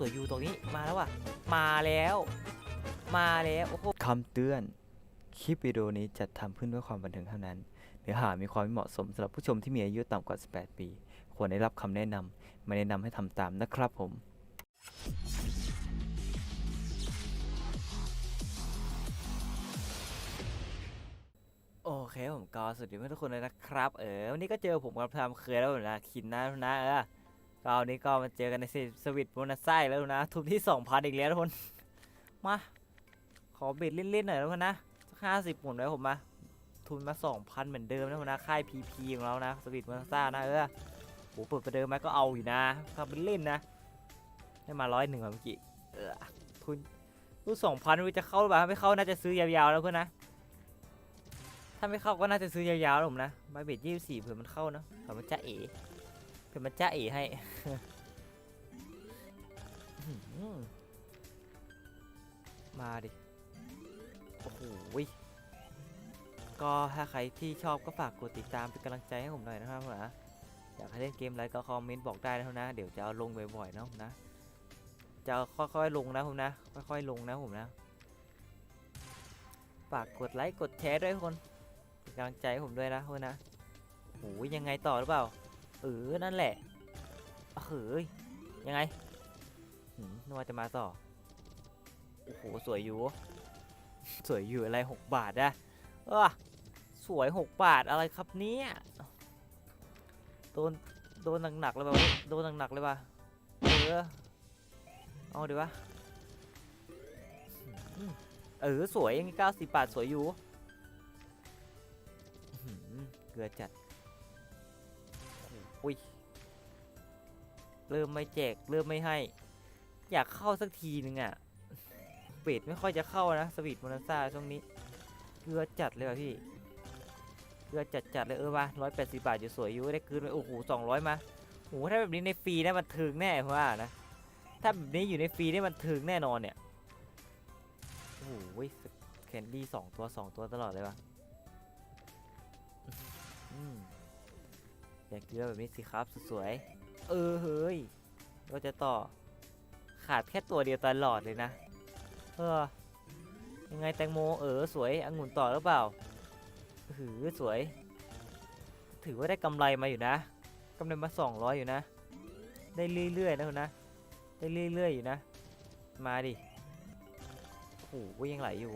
สวยอยู่ตรงนี้มาแล้วว่ะ มาแล้ว มาแล้วโอ้โหคำเตือน คลิปวิดีโอนี้จัดทำขึ้นเพื่อความบันเทิงเท่านั้น เนื้อหามีความไม่เหมาะสมสำหรับผู้ชมที่มีอายุต่ำกว่า 18 ปี ควรได้รับคำแนะนำไม่แนะนำให้ทำตามนะครับผมโอเคผมก็สวัสดีเพื่อนทุกคนเลยนะครับ เออวันนี้ก็เจอผมกับทำเคยแล้วนะคินนะนะเออ ก็วันนี้ก็มาเจอกันในสวิตโบนัสไส้แล้วนะ ทุนที่2,000อีกแล้วทุกคน มา ขอบ็ดเล่นๆหน่อยทุกคนนะสักห้าสิบหมุนไว้ผมมา ทุนมา2,000เหมือนเดิมนะคนนะ ค่าย PP ของเรานะสวิตโบนัสซ่านะเออโหเปิดประเดิมไหมก็เอาอยู่นะทำเป็นเล่นนะ ได้มาร้อยหนึ่งเมื่อกี้ เออ ทุนทุนสองพันไม่รู้จะเข้าหรือเปล่าไม่เข้าน่าจะซื้อยาวๆแล้วเพื่อนนะ ถ้าไม่เข้าก็น่าจะซื้อยาวๆผมนะใบเบ็ดยี่สี่เผื่อมันเข้าเนะเผื่อมันจะเอ๋ เผื่อมันจะเอ๋ให้มาดิ โอ้โหยก็ถ้าใครที่ชอบก็ฝากกดติดตามเป็นกำลังใจให้ผมหน่อยนะครับนะอยากให้เล่นเกมอะไรก็คอมเมนต์บอกได้นะครับนะ เดี๋ยวจะเอาลงบ่อยๆนะผมนะ จะค่อยๆลงนะผมนะ ค่อยๆลงนะผมนะ ฝากกดไลค์กดแชร์ด้วยคนเป็นกำลังใจให้ผมด้วยนะเพื่อนนะโอ้ยยังไงต่อหรือเปล่า เออ นั่นแหละเฮ้ยยังไงนึกว่าจะมาต่อ โอ้โห สวยอยู่ สวยอยู่อะไรหกบาทอะเออสวยหกบาทอะไรครับเนี่ยโดน โดนหนักๆเลยป่ะโดนหนักๆเลยป่ะเออ เอาดีวะ เออ สวยยังเก้าสิบบาทสวยอยู่อื้อหือเกลือจัด เริ่มไม่แจก เริ่มไม่ให้ อยากเข้าสักทีนึงอะเปดไม่ค่อยจะเข้านะสวีทโมนาซ่าช่วงนี้เกลือจัดเลยว่ะพี่เกลือจัดจัดเลยเออมาร้อยแปดสิบาทอยู่สวยอยู่ได้คืนไปโอ้โหสองร้อยมาโอ้โหถ้าแบบนี้ในฟรีนะมันถึงแน่ผมว่านะถ้าแบบนี้อยู่ในฟรีนี่มันถึงแน่นอนเนี่ยโอ้โหแคนดี้สองตัวสองตัวตลอดเลยว่ะอืมอยากเกลือแบบนี้สิครับสวย เออเฮ้ยก็จะต่อขาดแค่ตัวเดียวตลอดเลยนะ เออ ยังไงแตงโมเออสวยองุ่นต่อหรือเปล่าหือสวย ถือว่าได้กำไรมาอยู่นะกำไรมา 200 อยู่นะ ได้เรื่อยๆนะคุณนะ ได้เรื่อยๆอยู่นะ มาดิโอ้โหยังไหลอยู่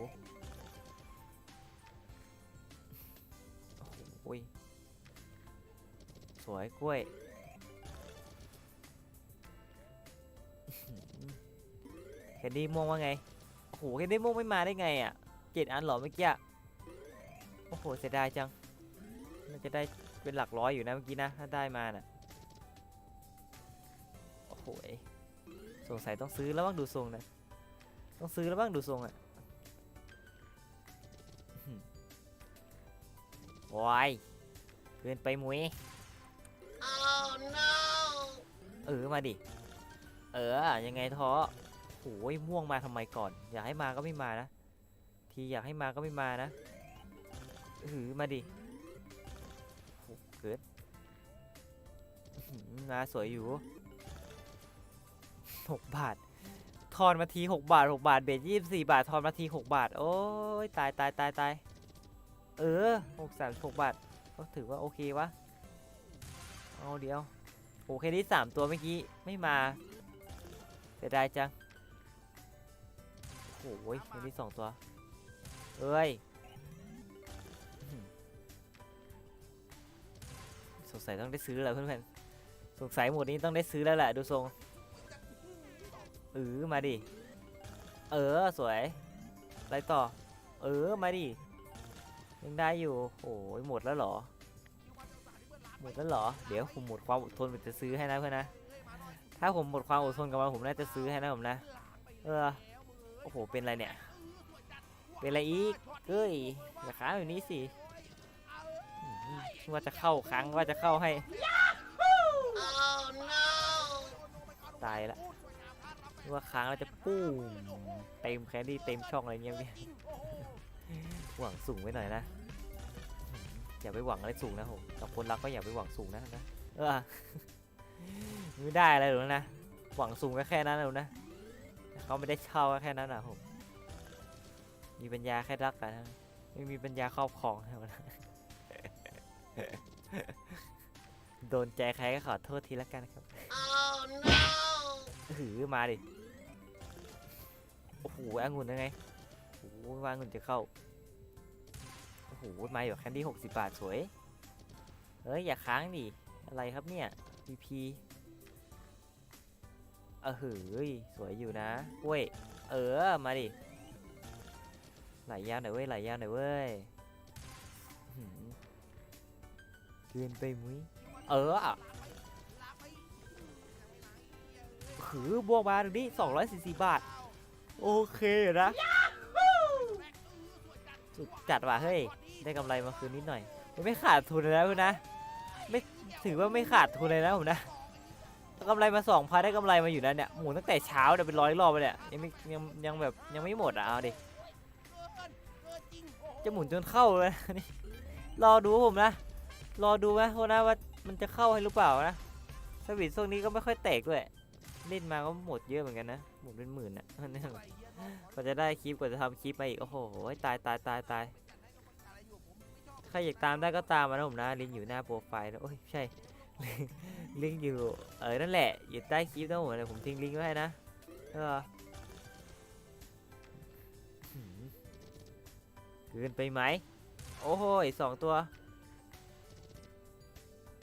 โอ้ยสวยกล้วย คนดี้ม่วงว่าไง โอ้โหแคนดี้ม่วงไม่มาได้ไงอะเจ็ดอันเหรอเมื่อกี้อะโอ้โหเสียดายจังมันจะได้เป็นหลักร้อยอยู่นะเมื่อกี้นะถ้าได้มาน่ะโอ้โหยสงสัยต้องซื้อแล้วบ้างดูทรงนะต้องซื้อแล้วบ้างดูทรงอะอื้อหือวายเกินไปมุ้ย Oh no! เออมาดิ เออยังไงท้อ โอ้ยม่วงมาทำไมก่อน อยากให้มาก็ไม่มานะ ทีอยากให้มาก็ไม่มานะหือมาดิเกิดอื้อหือนาสวยอยู่หกบาท ทอนมาทีหกบาทหกบาท เบสยี่สิบสี่บาท ทอนมาทีหกบาท โอ้ยตายตายตายตายเออหกสามหกบาท ก็ถือว่าโอเควะ เอาเดียวโอเคที่สามตัวเมื่อกี้ ไม่มาเสียดายจัง โอ้ยแค่นี้สองตัวเอ้ยอื้อหือสงสัยต้องได้ซื้อแล้วเพื่อนๆสงสัยหมดนี้ต้องได้ซื้อแล้วแหละดูทรงเออมาดิเออสวยอะไรต่อ เออมาดิยังได้อยู่โอ้ยหมดแล้วเหรอหมดแล้วเหรอเดี๋ยวผมหมดความอดทนผมจะซื้อให้นะเพื่อนนะถ้าผมหมดความอดทนกับมันผมน่าจะซื้อให้นะผมนะ เออ โอ้โห เป็นอะไรเนี่ย เป็นอะไรอีกเอ้ยอย่าค้างอยู่นี้สิอืมว่าจะเข้าครั้งว่าจะเข้าให้ Oh no! ตายละว่าค้างแล้วจะปุ้มเต็มแคนดี้เต็มช่องอะไรเงี้ยเนี่ยหวังสูงไว้หน่อยนะอืมอย่าไปหวังอะไรสูงนะผมกับคนรักก็อย่าไปหวังสูงนะนะเออไม่ได้อะไรหรอกนะ หวังสูงก็แค่นั้นแล้วนะ เขาไม่ได้เช่าก็แค่นั้นนะผม มีปัญญาแค่รักกันนะไม่มีปัญญาครอบครองเท่านั้นโดนใจใครก็ขอโทษทีละกันครับ Oh no! หือมาดิ โอ้โหองุ่นยังไงโอ้โหวาองุ่นจะเข้า โอ้โหมาอยู่แคนดี้หกสิบบาทสวย เฮ้ย อย่าค้างดิ อะไรครับเนี่ย PP เออหือสวยอยู่นะเว้ยเออมาดิไหลยาวหน่อยเว้ยไหลยาวหน่อยเว้ยเกินไปมุ้ยเออหือบวกมาดูดิ244 บาท โอเคนะสุดจัดว่ะเฮ้ย ได้กำไรมาคืนนิดหน่อย ไม่ขาดทุนเลยนะคุณนะ ไม่ถือว่าไม่ขาดทุนเลยนะผมนะ กำไรมาสองพันได้กำไรมาอยู่นะเนี่ยหมุนตั้งแต่เช้าเดี๋ยวเป็นร้อยรอบไปเนี่ยยังไม่ยังยังแบบยังไม่หมดอะเอาดิจะหมุนจนเข้าเลยนี่รอดูผมนะ รอดูไหมโคนะว่ามันจะเข้าให้หรือเปล่านะสวิตช่วงนี้ก็ไม่ค่อยแตกด้วยเล่นมาก็หมดเยอะเหมือนกันนะหมดเป็นหมื่นอะกว่าจะได้คลิปกว่าจะทำคลิปมาอีกโอ้โหตายตายตายตายใครอยากตามได้ก็ตามมานะผมนะลิงก์อยู่หน้าโปรไฟล์นะโอ้ยใช่ ลิงก์อยู่เออนั่นแหละอยู่ใต้คลิปนะผมเดี๋ยวผมทิ้งลิงก์ไว้นะเออหืมเกินไปไหมโอ้โหสองตัว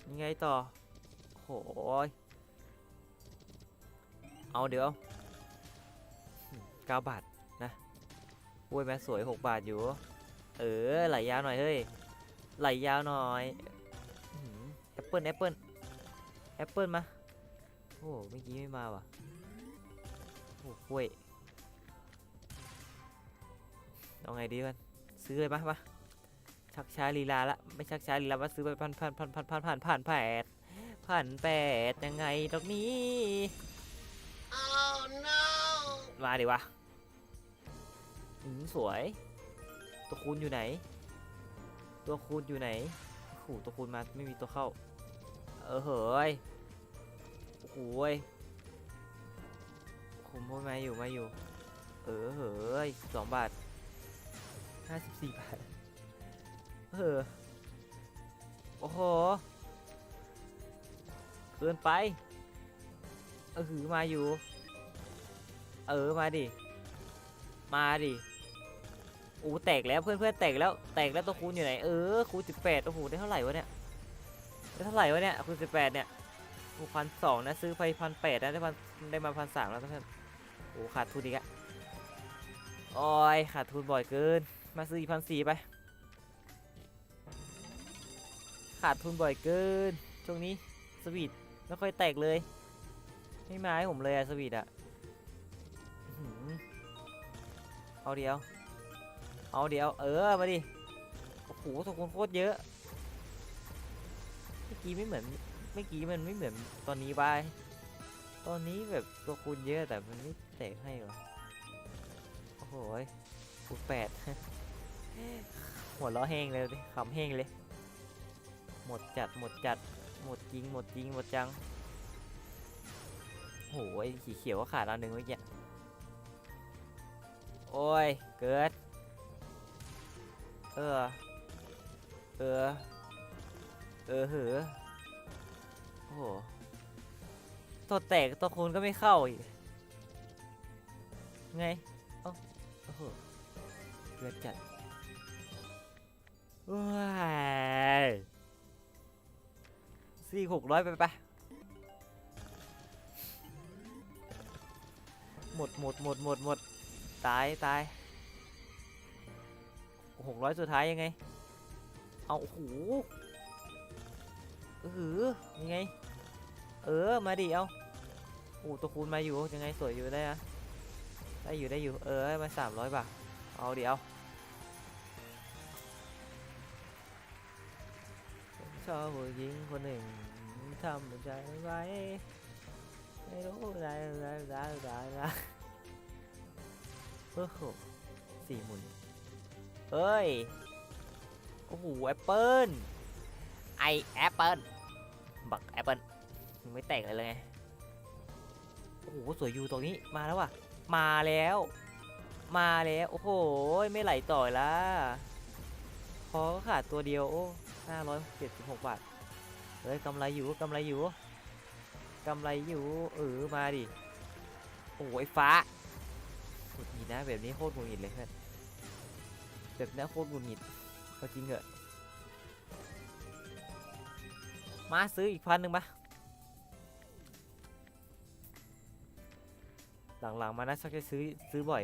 ยังไงต่อโอ้โหยเอาเดี๋ยวเก้าบาทนะโอ้ยแม่สวยหกบาทอยู่ เออไหลยาวหน่อยเฮ้ยไหลยาวหน่อย แอปเปิลแอปเปิลแอปเปิลมาโอ้เมื่อกี้ไม่มาว่ะโอ้กล้วยเอาไงดีมันซื้อเลยปะปะชักช้าลีลาละไม่ชักช้าลีลามาซื้อไปพันพันพันพันพันพันพันแปดพันแปดยังไงดอกนี้ Oh no! มาดิวะอืมสวย ตัวคูณอยู่ไหน ตัวคูณอยู่ไหนโอ้โหตัวคูณมาไม่มีตัวเข้า เออเฮ้ยโอ้โหยคุมพวกมาอยู่มาอยู่ เออเฮ้ยสองบาทห้าสิบสี่บาท เออ โอ้โห เกินไป เออหือมาอยู่ เออมาดิ มาดิ โอ้แตกแล้วเพื่อนเพื่อนๆแตกแล้วแตกแล้วตัวคูณอยู่ไหนเออคูณสิบแปดโอ้โหได้เท่าไหร่วะเนี่ยได้เท่าไหร่วะเนี่ยคูณสิบแปดเนี่ยโอ้พันสองนะซื้อไปพันแปดนะได้พันได้มาพันสามแล้วเพื่อนโอ้ขาดทุนอีกอะโอ้ยขาดทุนบ่อยเกินมาซื้ออีพันสี่ไปขาดทุนบ่อยเกินช่วงนี้สวีทไม่ค่อยแตกเลยไม่มาให้ผมเลยอะสวีทอะเอาเดียว เอาเดียวเออมาดิโอ้โหตะกุนโคตรเยอะเมื่อกี้ไม่เหมือนเมื่อกี้มันไม่เหมือนตอนนี้บายตอนนี้แบบตัวคูณเยอะแต่มันไม่แตกให้หรอโอ้โหยคูณแปดหัวล้อแห้งเลยดิขำแห้งเลย หมดจัดหมดจัดหมดจริงหมดจริงหมดจังโอ้โหไอ้สีเขียวก็ขาดอันหนึ่งเมื่อกี้ โอ้ย เกิด ออ เออ เออเหอโอ้โห ตัวแตกตัวคูณก็ไม่เข้าอีก ไงเอ้าโอ้โหเกิดจัดว้ายสี่หกร้อยไปไปหมดหมดหมดหมดหมดตายตาย หกร้อยสุดท้ายยังไง เอาโอ้โหเออยังไง เออ มาดิ เอาโอ้ตัวคูณมาอยู่ ยังไงสวยอยู่ได้นะได้อยู่ได้อยู่ เออ มาสามร้อยบาท เอาเดี๋ยวชอบผู้หญิงคนหนึ่งทำใจไว้ไม่รู้ได้ได้ได้ได้ได้โอ้โหสี่หมุน เอ้ย โอ้โหแอปเปิลไอแอปเปิลบักแอปเปิลไม่แตกเลยเลยไงโอ้โหสวยอยู่ตรงนี้มาแล้วว่ะ มาแล้ว มาแล้ว โอ้โห ไม่ไหลต่อยละพอก็ขาดตัวเดียวโอ้ห้าร้อยเจ็ดสิบหกบาท เฮ้ยกำไรอยู่กำไรอยู่กำไรอยู่เออมาดิ โอ้โหไอ้ฟ้าหงุดหงิดนะแบบนี้โคตรหงุดหงิดเลยเพื่อน แบบนี้โคตรหงุดหงิดก็จริงเหอะมาซื้ออีกพันหนึ่งปะหลังๆมานะชักจะซื้อซื้อบ่อย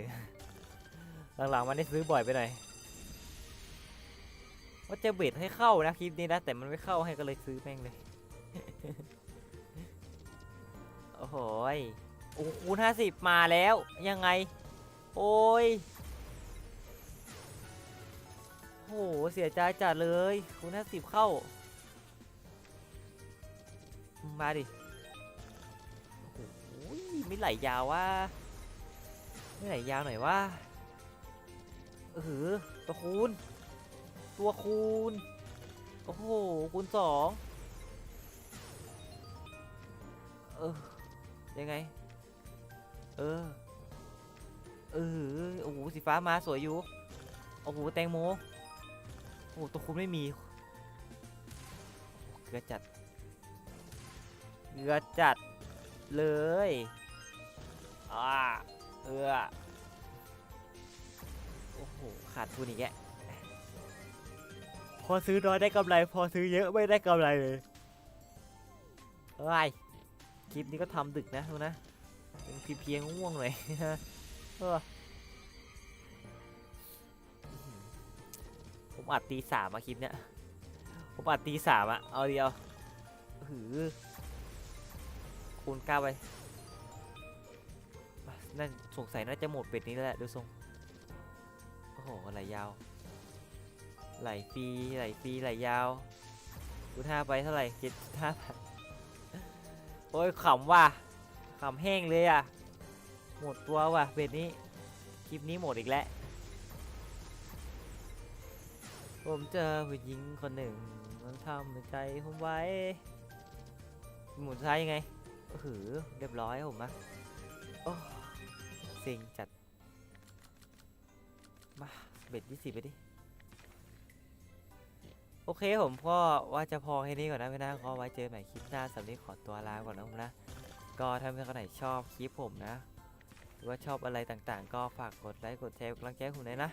หลังๆมาได้ซื้อบ่อยไปหน่อยว่าจะเบ็ดให้เข้านะคลิปนี้นะแต่มันไม่เข้าให้ก็เลยซื้อแม่งเลย โอ้โหยโอ้คูณห้าสิบมาแล้วยังไง โอ้ย โอ้โห เสียใจจัดเลยคูณห้าสิบเข้า มาดิ โอ้ยไม่ไหลยาวว่า ไม่ไหลยาวหน่อยว่าเออตัวคูณ ตัวคูณ โอ้โห คูณสองเออ ยังไง เออ เออ โอ้โห สีฟ้ามาสวยอยู่ โอ้โห แตงโม อ้ตัวคูณไม่มีเกลือจัดเกลือจัดเลยอ่าเออโอ้โหขาดทุนอีกแกพอซื้อน้อยได้กำไร พอซื้อเยอะไม่ได้กำไรเลยเฮ้ยคลิปนี้ก็ทำดึกนะทุกนะยังเพียๆง่วงๆหน่อยเออ ผมอัดตีสามอะคลิปเนี้ยผมอัดตีสามอะเอาเดียวหือคูณเก้าไปนั่นสงสัยน่าจะหมดเป็ดนี้แล้วแหละดูทรงโอ้โหไหลยาว ไหลฟรีไหลฟรีไหลยาวคูณห้าไปเท่าไหร่เจ็ดห้าพันโอ้ยขำว่ะขำแห้งเลยอะหมดตัวว่ะเป็ดนี้คลิปนี้หมดอีกแล้ว ผมเจอผู้หญิงคนหนึ่ง มันทำใจผมไว้ หมุนซ้ายยังไงโอ้โหเรียบร้อยผมนะโอ้เซ็งจัด มาเบ็ดยี่สิบไปดิ โอเคผมก็ว่าจะพอแค่นี้ก่อนนะพี่นะก็ไว้เจอใหม่คลิปหน้าสำหรับนี้ขอตัวลาก่อนนะผมนะ ก็ถ้าเพื่อนคนไหนชอบคลิปผมนะ หรือว่าชอบอะไรต่างๆ ก็ฝากกดไลค์กดแชร์กำลังใจให้ผมหน่อยนะ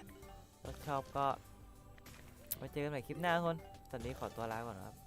ถ้าชอบก็ ไว้เจอกันใหม่คลิปหน้าทุกคน ตอนนี้ขอตัวลาก่อนครับ